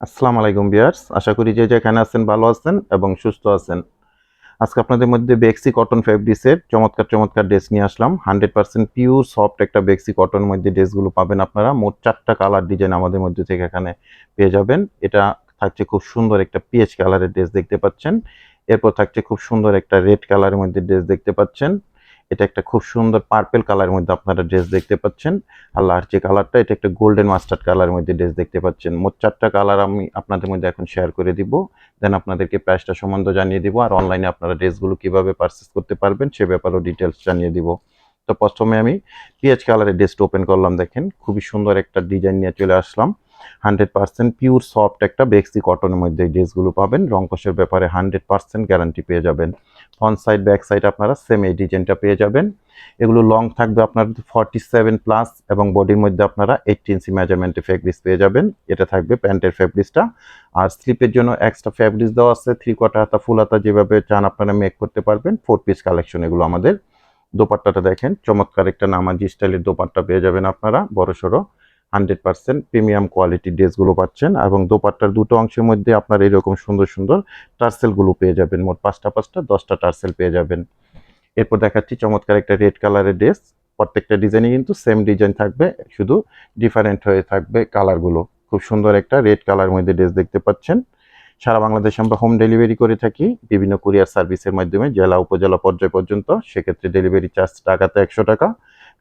আসসালামু আলাইকুম বিয়ার্স আশা করি যে যেখানে আছেন ভালো আছেন এবং সুস্থ আছেন। আজকে আপনাদের মধ্যে বেক্সি কটন ফেব্রিক্সের চমৎকার চমৎকার ড্রেস নিয়ে আসলাম। হান্ড্রেড পার্সেন্ট পিওর সফট একটা বেক্সি কটন মধ্যে ড্রেসগুলো পাবেন আপনারা। মোট চারটা কালার ডিজাইন আমাদের মধ্যে থেকে এখানে পেয়ে যাবেন। এটা থাকছে খুব সুন্দর একটা পিএইচ কালারের ড্রেস দেখতে পাচ্ছেন। এরপর থাকছে খুব সুন্দর একটা রেড কালারের মধ্যে ড্রেস দেখতে পাচ্ছেন। এটা একটা খুব সুন্দর পার্পেল কালারের মধ্যে আপনারা ড্রেস দেখতে পাচ্ছেন। আর লাস্ট যে কালারটা এটা একটা গোল্ডেন মাস্টার্ড কালারের মধ্যে ড্রেস দেখতে পাচ্ছেন। মোট চারটা কালার আমি আপনাদের মধ্যে এখন শেয়ার করে দিব। দেন আপনাদেরকে প্রাইসটা সম্বন্ধে জানিয়ে দিব আর অনলাইনে আপনারা ড্রেসগুলো কীভাবে পারচেস করতে পারবেন সে ব্যাপারেও ডিটেলস জানিয়ে দিব। তো প্রথমে আমি পিএইচ কালারের ড্রেসটা ওপেন করলাম, দেখেন। খুবই সুন্দর একটা ডিজাইন নিয়ে চলে আসলাম। হান্ড্রেড পার্সেন্ট পিওর সফট একটা বেক্সি কটনের মধ্যে ড্রেসগুলো পাবেন। রংকশের ব্যাপারে হান্ড্রেড পার্সেন্ট গ্যারান্টি পেয়ে যাবেন। ফ্রন্ট সাইড ব্যাক সাইড আপনারা সেম এই ডিজাইনটা পেয়ে যাবেন। এগুলো লং থাকবে আপনার ফর্টি সেভেন প্লাস এবং বডির মধ্যে আপনারা এইটটি ইঞ্চি মেজারমেন্টে ফেব্রিক্স পেয়ে যাবেন। এটা থাকবে প্যান্টের ফেব্রিক্সটা আর স্লিপের জন্য এক্সট্রা ফেব্রিক্স দেওয়া আছে থ্রি কোয়ার্টার হাতা ফুল হাতা যেভাবে চান আপনারা মেক করতে পারবেন। ফোর পিস কালেকশন এগুলো আমাদের। দোপাট্টাটা দেখেন, চমৎকার একটা নামাজি স্টাইলের দোপাট্টা পেয়ে যাবেন আপনারা বড় সড়ো হান্ড্রেড পার্সেন্ট প্রিমিয়াম কোয়ালিটির ড্রেসগুলো পাচ্ছেন এবং দোপাট্টার দুটো অংশের মধ্যে আপনার এরকম সুন্দর সুন্দর টার্সেলগুলো পেয়ে যাবেন। মোট পাঁচটা পাঁচটা, দশটা টার্সেল পেয়ে যাবেন। এরপর দেখাচ্ছি চমৎকার একটা রেড কালারের ড্রেস। প্রত্যেকটা ডিজাইনে কিন্তু সেম ডিজাইন থাকবে, শুধু ডিফারেন্ট হয়ে থাকবে কালারগুলো। খুব সুন্দর একটা রেড কালার মধ্যে ড্রেস দেখতে পাচ্ছেন। সারা বাংলাদেশে আমরা হোম ডেলিভারি করে থাকি, বিভিন্ন কুরিয়ার সার্ভিসের মাধ্যমে, জেলা, উপজেলা পর্যায় পর্যন্ত। সেক্ষেত্রে ডেলিভারি চার্জ টাকাতে একশো টাকা।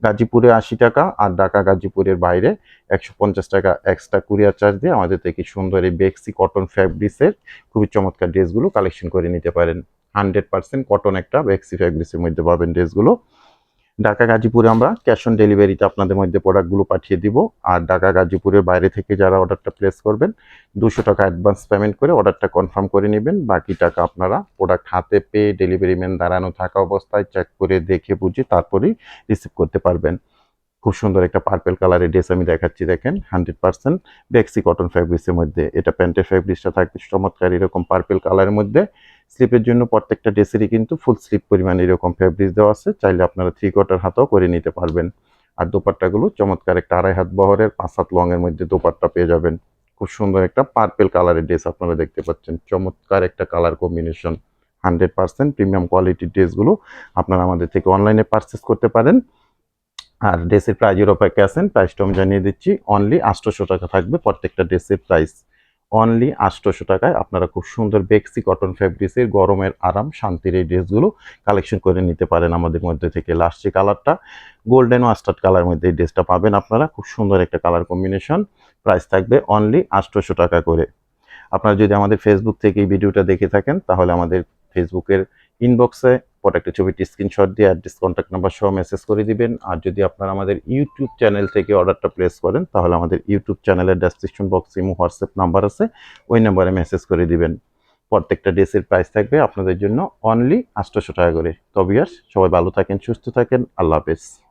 গাজীপুরে আশি টাকা আর ঢাকা গাজীপুরের বাইরে একশো পঞ্চাশ টাকা এক্সট্রা কুরিয়ার চার্জ দিয়ে আমাদের থেকে সুন্দর এই বেক্সি কটন ফ্যাব্রিক্সের খুবই চমৎকার ড্রেসগুলো কালেকশন করে নিতে পারেন। হান্ড্রেড পার্সেন্ট কটন একটা বেক্সি ফ্যাব্রিক্সের মধ্যে পাবেন ড্রেসগুলো ঢাকা গাজীপুরে আমরা ক্যাশ অন ডেলিভারিতে আপনাদের মধ্যে প্রোডাক্টগুলো পাঠিয়ে দিব। আর ঢাকা গাজীপুরের বাইরে থেকে যারা অর্ডারটা প্লেস করবেন, দুশো টাকা অ্যাডভান্স পেমেন্ট করে অর্ডারটা কনফার্ম করে নেবেন। বাকি টাকা আপনারা প্রোডাক্ট হাতে পেয়ে ডেলিভারি ম্যান দাঁড়ানো থাকা অবস্থায় চেক করে দেখে বুঝে তারপরেই রিসিভ করতে পারবেন। খুব সুন্দর একটা পার্পেল কালারের ড্রেস আমি দেখাচ্ছি, দেখেন হান্ড্রেড পার্সেন্ট বেক্সি কটন ফ্যাব্রিক্সের মধ্যে। এটা প্যান্টের ফ্যাব্রিক্সটা থাকবে, চমৎকার এরকম পার্পেল কালারের মধ্যে। স্লিপের জন্য প্রত্যেকটা ড্রেসেরই কিন্তু ফুল স্লিপ পরিমাণ এরকম ফ্যাব্রিক্স দেওয়া আছে। চাইলে আপনারা থ্রি কোয়ার্টার হাতও করে নিতে পারবেন। আর দোপাট্টাগুলো চমৎকার একটা আড়াই হাত বহরের, পাঁচ হাত লংয়ের মধ্যে দোপাট্টা পেয়ে যাবেন। খুব সুন্দর একটা পার্পেল কালারের ড্রেস আপনারা দেখতে পাচ্ছেন। চমৎকার একটা colour combination hundred percent premium কোয়ালিটির ড্রেসগুলো আপনারা আমাদের থেকে অনলাইনে পারচেস করতে পারেন। আর ড্রেসের প্রাইজের অপেক্ষা আছেন প্রাইসটা আমি জানিয়ে দিচ্ছি। অনলি আটশোশো টাকা থাকবে প্রত্যেকটা ড্রেসের প্রাইস অনলি আটশোশো টাকায় আপনারা খুব সুন্দর বেক্সি কটন ফ্যাব্রিক্সের গরমের আরাম, শান্তির এই ড্রেসগুলো কালেকশন করে নিতে পারেন আমাদের মধ্যে থেকে। লাস্ট যে কালারটা গোল্ডেন মাস্টার্ড কালার মধ্যে এই ড্রেসটা পাবেন আপনারা। খুব সুন্দর একটা কালার কম্বিনেশন প্রাইস থাকবে অনলি আটশোশো টাকা করে। আপনারা যদি আমাদের ফেসবুক থেকে এই ভিডিওটা দেখে থাকেন, তাহলে আমাদের ফেসবুকের ইনবক্সে প্রোডাক্টের ছবিটি স্ক্রিনশট দিয়ে অ্যাড্রেস কন্ট্যাক্ট নাম্বার সহ মেসেজ করে দিবেন। আর যদি আপনারা আমাদের ইউটিউব চ্যানেল থেকে অর্ডারটা প্লেস করেন, তাহলে আমাদের ইউটিউব চ্যানেলের description box imo WhatsApp number আছে। ওই নাম্বারে মেসেজ করে দিবেন। প্রত্যেকটা ড্রেসের প্রাইস থাকবে আপনাদের জন্য অনলি আটশোশো টাকা করে। তবে আর সবাই ভালো থাকেন, সুস্থ থাকেন। আল্লাহ হাফেজ।